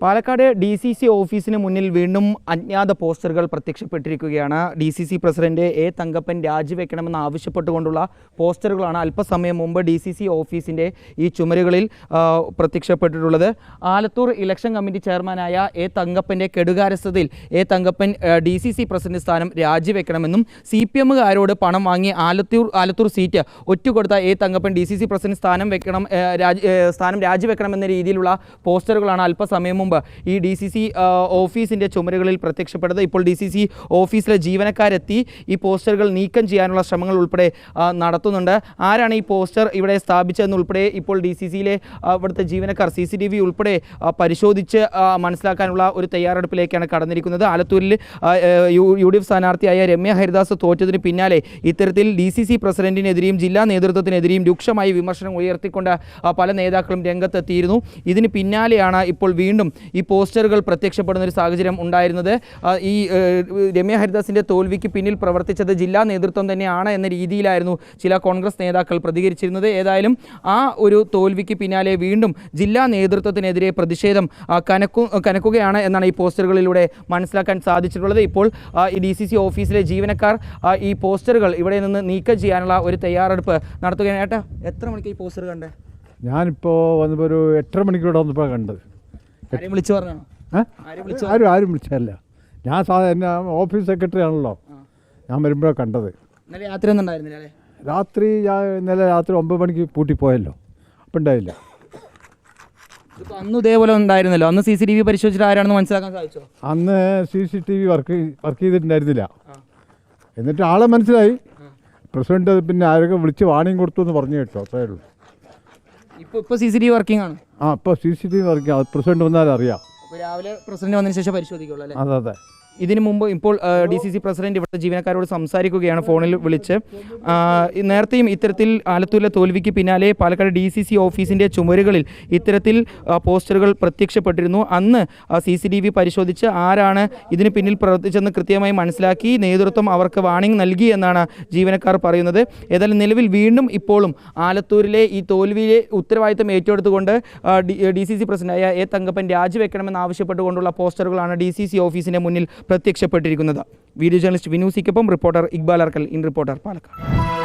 Palakkad D C C ഓഫീസിന് മുന്നിൽ വീണ്ടും അജ്ഞാത പോസ്റ്ററുകൾ പ്രത്യക്ഷപ്പെട്ടിരിക്കുകയാണ്. D C C president A Thankappan രാജിവെക്കണമെന്ന് ആവശ്യപ്പെട്ടുകൊണ്ടുള്ള പോസ്റ്ററുകളാണ് അല്പസമയം മുമ്പ് ഡി സി സി ഓഫീസിന്റെ ഈ ചുമരുകളിൽ പ്രത്യക്ഷപ്പെട്ടിട്ടുള്ളത്. ആലത്തൂർ ഇലക്ഷൻ കമ്മിറ്റി ചെയർമാനായ എ തങ്കപ്പന്റെ കെടുകാരസ്ഥതയിൽ A Thankappan D C C president സ്ഥാനം രാജിവെക്കണമെന്നും സി പി എമ്മുകാരോട് പണം വാങ്ങി Alathur Alathur seat ഒറ്റുകൊടുത്ത A Thankappan D C C president സ്ഥാനം വെക്കണം സ്ഥാനം രാജിവെക്കണമെന്ന രീതിയിലുള്ള പോസ്റ്ററുകളാണ് അല്പസമയം മുമ്പ് ഈ ഡി സി സി ഓഫീസിന്റെ ചുമരുകളിൽ പ്രത്യക്ഷപ്പെട്ടത്. ഇപ്പോൾ ഡി സി സി ഓഫീസിലെ ജീവനക്കാരെത്തി ഈ പോസ്റ്ററുകൾ നീക്കം ചെയ്യാനുള്ള ശ്രമങ്ങൾ ഉൾപ്പെടെ നടത്തുന്നുണ്ട്. ആരാണ് ഈ പോസ്റ്റർ ഇവിടെ സ്ഥാപിച്ചതെന്നുൾപ്പെടെ ഇപ്പോൾ ഡി സി സിയിലെ ഇവിടുത്തെ ജീവനക്കാർ സി സി ടി വി ഉൾപ്പെടെ പരിശോധിച്ച് മനസ്സിലാക്കാനുള്ള ഒരു തയ്യാറെടുപ്പിലേക്കാണ് കടന്നിരിക്കുന്നത്. ആലത്തൂരിൽ യു ഡി എഫ് സ്ഥാനാർത്ഥിയായ രമ്യ ഹരിദാസ് തോറ്റതിന് പിന്നാലെ ഇത്തരത്തിൽ ഡി സി സി പ്രസിഡന്റിനെതിരെയും ജില്ലാ നേതൃത്വത്തിനെതിരെയും രൂക്ഷമായി വിമർശനം ഉയർത്തിക്കൊണ്ട് പല നേതാക്കളും രംഗത്തെത്തിയിരുന്നു. ഇതിന് പിന്നാലെയാണ് ഇപ്പോൾ വീണ്ടും ഈ പോസ്റ്ററുകൾ പ്രത്യക്ഷപ്പെടുന്ന ഒരു സാഹചര്യം ഉണ്ടായിരുന്നത്. ഈ രമ്യ ഹരിദാസിന്റെ തോൽവിക്ക് പിന്നിൽ പ്രവർത്തിച്ചത് ജില്ലാ നേതൃത്വം തന്നെയാണ് എന്ന രീതിയിലായിരുന്നു ചില കോൺഗ്രസ് നേതാക്കൾ പ്രതികരിച്ചിരുന്നത്. ഏതായാലും ആ ഒരു തോൽവിക്ക് പിന്നാലെ വീണ്ടും ജില്ലാ നേതൃത്വത്തിനെതിരെ പ്രതിഷേധം കനക്കു കനക്കുകയാണ് എന്നാണ് ഈ പോസ്റ്ററുകളിലൂടെ മനസ്സിലാക്കാൻ സാധിച്ചിട്ടുള്ളത്. ഇപ്പോൾ ഈ ഡി സി സി ഓഫീസിലെ ജീവനക്കാർ ഈ പോസ്റ്ററുകൾ ഇവിടെ നിന്ന് നീക്കം ചെയ്യാനുള്ള ഒരു തയ്യാറെടുപ്പ് നടത്തുകയാണ്. ഏട്ടാ എത്ര മണിക്ക് ഈ പോസ്റ്റർ കണ്ടേ? ഞാനിപ്പോൾ വന്നപ്പോൾ ഒരു എട്ടര മണിക്കൂടെ വന്നപ്പോൾ കണ്ടത്. വിളിച്ചു ആരും ആരും വിളിച്ചല്ല ഞാൻ സാധാരണ ഓഫീസ് സെക്രട്ടറി ആണല്ലോ. ഞാൻ വരുമ്പോഴാണ് കണ്ടത്. യാത്ര ഒന്നും രാത്രി ഞാൻ ഇന്നലെ രാത്രി ഒമ്പത് മണിക്ക് പൂട്ടിപ്പോയല്ലോ അപ്പം ഉണ്ടായില്ല. അന്ന് ഇതേപോലെ ഉണ്ടായിരുന്നല്ലോ. അന്ന് സി സി ടി വി പരിശോധിച്ചിട്ട് ആരാണെന്ന് മനസ്സിലാക്കാൻ സാധിച്ചോ? അന്ന് C C T V work work ചെയ്തിട്ടുണ്ടായിരുന്നില്ല. എന്നിട്ട് ആളെ മനസ്സിലായി. പ്രസിഡന്റ് പിന്നെ ആരൊക്കെ വിളിച്ച് വാണിയും കൊടുത്തു എന്ന് പറഞ്ഞു കേട്ടോ അത്രേ ഉള്ളൂ. ഇപ്പൊ ഇപ്പൊ C C T V working ആണ്. ആ ഇപ്പോൾ C C T V work president വന്നാൽ അറിയാം അപ്പോൾ രാവിലെ പ്രസിഡന്റ് വന്നതിന് ശേഷം പരിശോധിക്കുള്ളൂ അല്ലേ? അതെ അതെ. ഇതിനു മുമ്പ് ഇപ്പോൾ ഡി സി സി പ്രസിഡന്റ് ഇവിടുത്തെ ജീവനക്കാരോട് സംസാരിക്കുകയാണ് ഫോണിൽ വിളിച്ച്. നേരത്തെയും ഇത്തരത്തിൽ ആലത്തൂരിലെ തോൽവിക്ക് പിന്നാലെ പാലക്കാട് ഡി സി സി ഓഫീസിന്റെ ചുമരുകളിൽ ഇത്തരത്തിൽ പോസ്റ്ററുകൾ പ്രത്യക്ഷപ്പെട്ടിരുന്നു. അന്ന് സി സി ടി വി പരിശോധിച്ച് ആരാണ് ഇതിന് പിന്നിൽ പ്രവർത്തിച്ചെന്ന് കൃത്യമായി മനസ്സിലാക്കി നേതൃത്വം അവർക്ക് വാണിംഗ് നൽകി എന്നാണ് ജീവനക്കാർ പറയുന്നത്. ഏതായാലും നിലവിൽ വീണ്ടും ഇപ്പോഴും ആലത്തൂരിലെ ഈ തോൽവിയെ ഉത്തരവാദിത്തം ഏറ്റെടുത്തുകൊണ്ട് ഡി സി സി പ്രസിഡന്റായ എ തങ്കപ്പൻ രാജിവെക്കണമെന്ന് ആവശ്യപ്പെട്ടുകൊണ്ടുള്ള പോസ്റ്ററുകളാണ് ഡി സി സി ഓഫീസിന്റെ മുന്നിൽ പ്രത്യക്ഷപ്പെട്ടിരിക്കുന്നത്. വീഡിയോ ജേർണലിസ്റ്റ് വിനൂസിക്കൊപ്പം reporter Iqbal Arkal in reporter Palakkad.